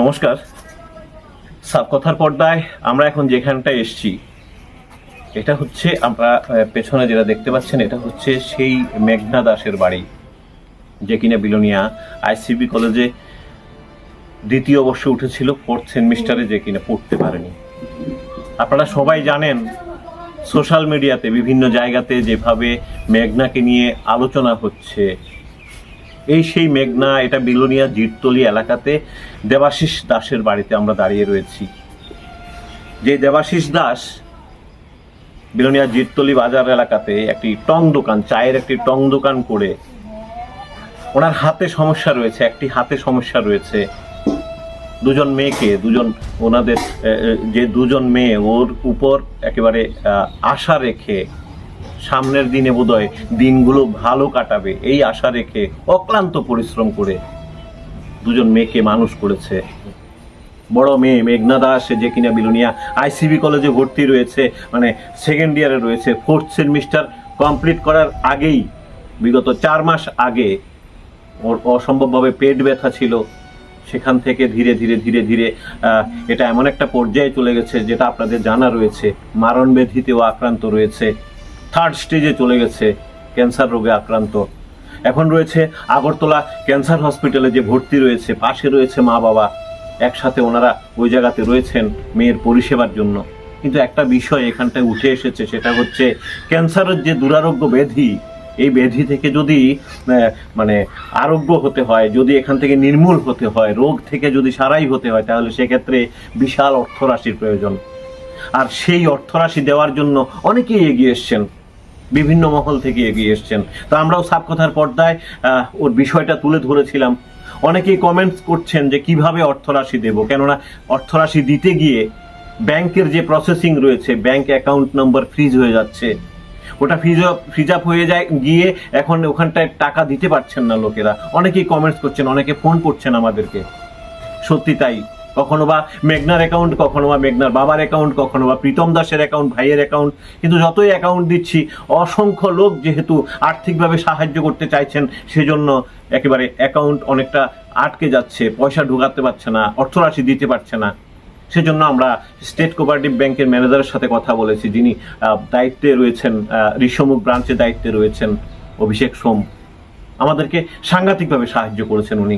নমস্কার। সাবকথার পর্দায় আমরা এখন যেখানটায় এসছি, এটা হচ্ছে আমরা পেছনে যেটা দেখতে পাচ্ছেন, এটা হচ্ছে সেই মেঘনা দাসের বাড়ি, যে কিনা বিলোনিয়া আইসিবি কলেজে দ্বিতীয় বর্ষে উঠেছিল, ফোর্থ সেমিস্টারে যে কিনা পড়তে পারেনি। আপনারা সবাই জানেন, সোশ্যাল মিডিয়াতে বিভিন্ন জায়গাতে যেভাবে মেঘনাকে নিয়ে আলোচনা হচ্ছে এই সেই মেঘনা, এটা বিলোনিয়া জিটতলি এলাকাতে দেবাশিস দাসের বাড়িতে আমরা দাঁড়িয়ে রয়েছি। যে দেবাশিস দাস বিলোনিয়া, জিরতলি বাজার এলাকাতে একটি টং দোকান, চায়ের একটি টং দোকান করে ওনার হাতে সমস্যা রয়েছে, একটি হাতে সমস্যা রয়েছে। দুজন মেয়েকে, দুজন ওনাদের যে দুজন মেয়ে ওর উপর একেবারে আশা রেখে সামনের দিনে বোধহয় দিনগুলো ভালো কাটাবে। এই আশা রেখে অক্লান্ত পরিশ্রম করে দুজন মেয়েকে মানুষ করেছে। বড় মেয়ে মেঘনা দাস যে কিনা বিলুনিয়া আইসিবি কলেজে ভর্তি রয়েছে মানে সেকেন্ড ইয়ারে রয়েছে। ফোর্থ সেমিস্টার কমপ্লিট করার আগেই, বিগত চার মাস আগে ওর অসম্ভবভাবে পেট ব্যথা ছিল। সেখান থেকে ধীরে ধীরে ধীরে ধীরে এটা এমন একটা পর্যায়ে চলে গেছে যেটা আপনাদের জানা রয়েছে। মারণ ব্যাধিতেও আক্রান্ত রয়েছে। থার্ড স্টেজে চলে গেছে ক্যান্সার রোগে আক্রান্ত। এখন রয়েছে আগরতলা ক্যান্সার হসপিটালে যে ভর্তি রয়েছে, পাশে রয়েছে মা বাবা। একসাথে ওনারা ওই জায়গাতে রয়েছেন মেয়ের পরিষেবার জন্য। কিন্তু একটা বিষয় এখানটায় উঠে এসেছে, সেটা হচ্ছে ক্যান্সারের যে দুরারোগ্য ব্যাধি, এই ব্যাধি থেকে যদি মানে আরোগ্য হতে হয়, যদি এখান থেকে নির্মূল হতে হয়, রোগ থেকে যদি সারাই হতে হয়, তাহলে সেক্ষেত্রে বিশাল অর্থরাশির প্রয়োজন। আর সেই অর্থরাশি দেওয়ার জন্য অনেকেই এগিয়ে এসছেন। বিভিন্ন মহল থেকে এগিয়ে এসছেন। তো আমরাও সাবকথার পর্দায় ওর বিষয়টা তুলে ধরেছিলাম। অনেকেই কমেন্টস করছেন যে কীভাবে অর্থরাশি দেব? কেননা অর্থরাশি দিতে গিয়ে ব্যাংকের যে প্রসেসিং রয়েছে, ব্যাংক অ্যাকাউন্ট নম্বর ফ্রিজ হয়ে যাচ্ছে। ওটা ফ্রিজ ফ্রিজ আপ হয়ে যায়, গিয়ে এখন ওখানটায় টাকা দিতে পারছেন না লোকেরা। অনেকেই কমেন্টস করছেন, অনেকে ফোন করছেন আমাদেরকে। সত্যি তাই। কখনো বা মেঘনার অ্যাকাউন্ট কখনো বা মেঘনার বাবার অ্যাকাউন্ট কখনো বা প্রীতম দাসের অ্যাকাউন্ট ভাইয়ের অ্যাকাউন্ট কিন্তু যতই অ্যাকাউন্ট দিচ্ছি, অসংখ্য লোক যেহেতু আর্থিকভাবে সাহায্য করতে চাইছেন, সেজন্য একেবারে অ্যাকাউন্ট অনেকটা আটকে যাচ্ছে, পয়সা ঢোকাতে পারছে না, অর্থরাশি দিতে পারছে না। সেজন্য আমরা স্টেট কোপারেটিভ ব্যাংকের ম্যানেজারের সাথে কথা বলেছি, যিনি দায়িত্বে রয়েছেন ঋষমুখ ব্রাঞ্চে দায়িত্বে রয়েছেন অভিষেক সোম। আমাদেরকে সাংঘাতিকভাবে সাহায্য করেছেন উনি।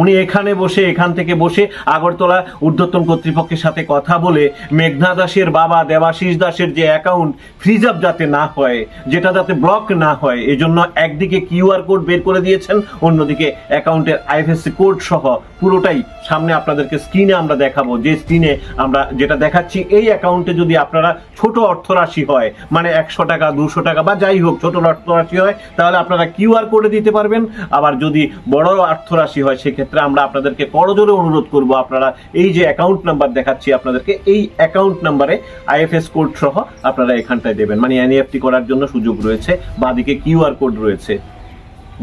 উনি এখানে বসে, এখান থেকে বসে আগরতলা ঊর্ধ্বতন কর্তৃপক্ষের সাথে কথা বলে মেঘনা দাসের বাবা দেবাশিস দাসের যে অ্যাকাউন্ট ফ্রিজ আপ যাতে না হয়, যেটা যাতে ব্লক না হয়, এজন্য একদিকে কিউআর কোড বের করে দিয়েছেন, অন্যদিকে অ্যাকাউন্টের আইএফএসসি কোড সহ পুরোটাই সামনে আপনাদেরকে স্ক্রিনে আমরা দেখাবো। যে স্ক্রিনে আমরা যেটা দেখাচ্ছি, এই অ্যাকাউন্টে যদি আপনারা ছোট অর্থরাশি হয় মানে একশো টাকা, দুশো টাকা বা যাই হোক, ছোট অর্থরাশি হয়, তাহলে আপনারা কিউআর কোডে দিতে পারবেন। আবার যদি বড় অর্থরাশি হয় সেক্ষেত্রে আমরা আপনাদেরকে করজোরে অনুরোধ করব, আপনারা এই যে অ্যাকাউন্ট নাম্বার দেখাচ্ছি আপনাদেরকে, এই অ্যাকাউন্ট নাম্বারে আইএফএস কোড সহ আপনারা এখানটায় দেবেন। মানে এনইএফটি করার জন্য সুযোগ রয়েছে, বাদিকে কিউআর কোড রয়েছে।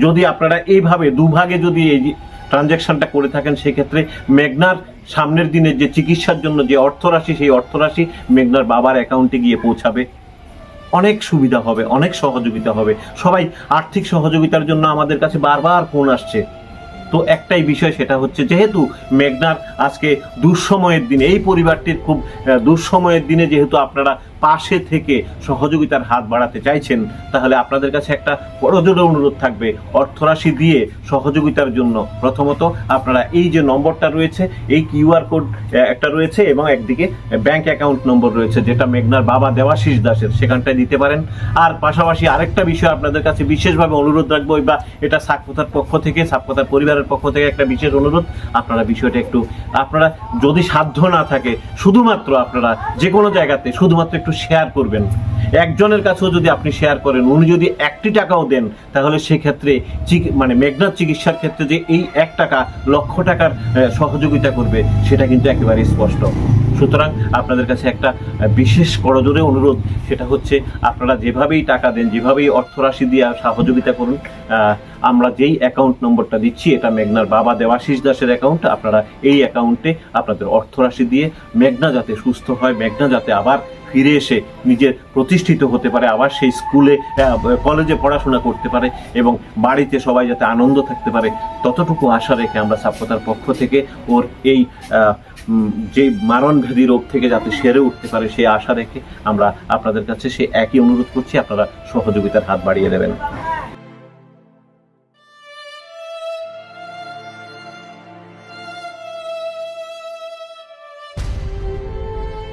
যদি আপনারা এইভাবে দুভাগে যদি এই ট্রানজ্যাকশনটা করে থাকেন, সেক্ষেত্রে মেঘনার সামনের দিনের যে চিকিৎসার জন্য যে অর্থরাশি, সেই অর্থরাশি মেঘনার বাবার অ্যাকাউন্টে গিয়ে পৌঁছাবে। অনেক সুবিধা হবে, অনেক সহযোগিতা হবে। সবাই আর্থিক সহযোগিতার জন্য আমাদের কাছে বারবার ফোন আসছে। তো একটাই বিষয় সেটা হচ্ছে যেহেতু মেঘনার আজকে দুঃসময়ের দিনে, এই পরিবারটির খুব দুঃসময়ের দিনে যেহেতু আপনারা পাশে থেকে সহযোগিতার হাত বাড়াতে চাইছেন, তাহলে আপনাদের কাছে একটা বড়জোর অনুরোধ থাকবে। অর্থরাশি দিয়ে সহযোগিতার জন্য। প্রথমত, আপনারা এই যে নম্বরটা রয়েছে, এই কিউআর কোড একটা রয়েছে এবং একদিকে ব্যাংক অ্যাকাউন্ট নম্বর রয়েছে, যেটা মেঘনার বাবা দেওয়াশিস দাসের। সেখানটায় দিতে পারেন। আর পাশাপাশি আরেকটা বিষয় আপনাদের কাছে বিশেষভাবে অনুরোধ রাখব, বা এটা সাক্ষতার পক্ষ থেকে সাক্ষতার পরিবারের পক্ষ থেকে একটা বিশেষ অনুরোধ। আপনারা বিষয়টা একটু, আপনারা যদি সাধ্য না থাকে, শুধুমাত্র আপনারা যে কোনো জায়গাতে, শুধুমাত্র একটু শেয়ার করবেন। একজনের কাছেও যদি আপনি শেয়ার করেন, উনি যদি একটি টাকাও দেন, তাহলে সেক্ষেত্রে মানে মেঘনাথ চিকিৎসার ক্ষেত্রে যে এই এক টাকা লক্ষ টাকার সহযোগিতা করবে, সেটা কিন্তু একেবারে স্পষ্ট। সুতরাং আপনাদের কাছে একটা বিশেষ করজোরে অনুরোধ, সেটা হচ্ছে আপনারা যেভাবেই টাকা দেন, যেভাবেই অর্থরাশি দিয়ে সহযোগিতা করুন আমরা যেই অ্যাকাউন্ট নম্বরটা দিচ্ছি, এটা মেঘনার বাবা দেবাশিস দাসের অ্যাকাউন্ট আপনারা এই অ্যাকাউন্টে আপনাদের অর্থরাশি দিয়ে মেঘনা যাতে সুস্থ হয়, মেঘনা যাতে আবার ফিরে এসে নিজের প্রতিষ্ঠিত হতে পারে, আবার সেই স্কুলে কলেজে পড়াশোনা করতে পারে এবং বাড়িতে সবাই যাতে আনন্দ থাকতে পারে, ততটুকু আশা রেখে আমরা সাপ্তার পক্ষ থেকে ওর এই যে মারণভেদী রোগ থেকে যাতে সেরে উঠতে পারে সেই আশা রেখে আমরা আপনাদের কাছে সে একই অনুরোধ করছি, আপনারা সহযোগিতার হাত বাড়িয়ে দেবেন।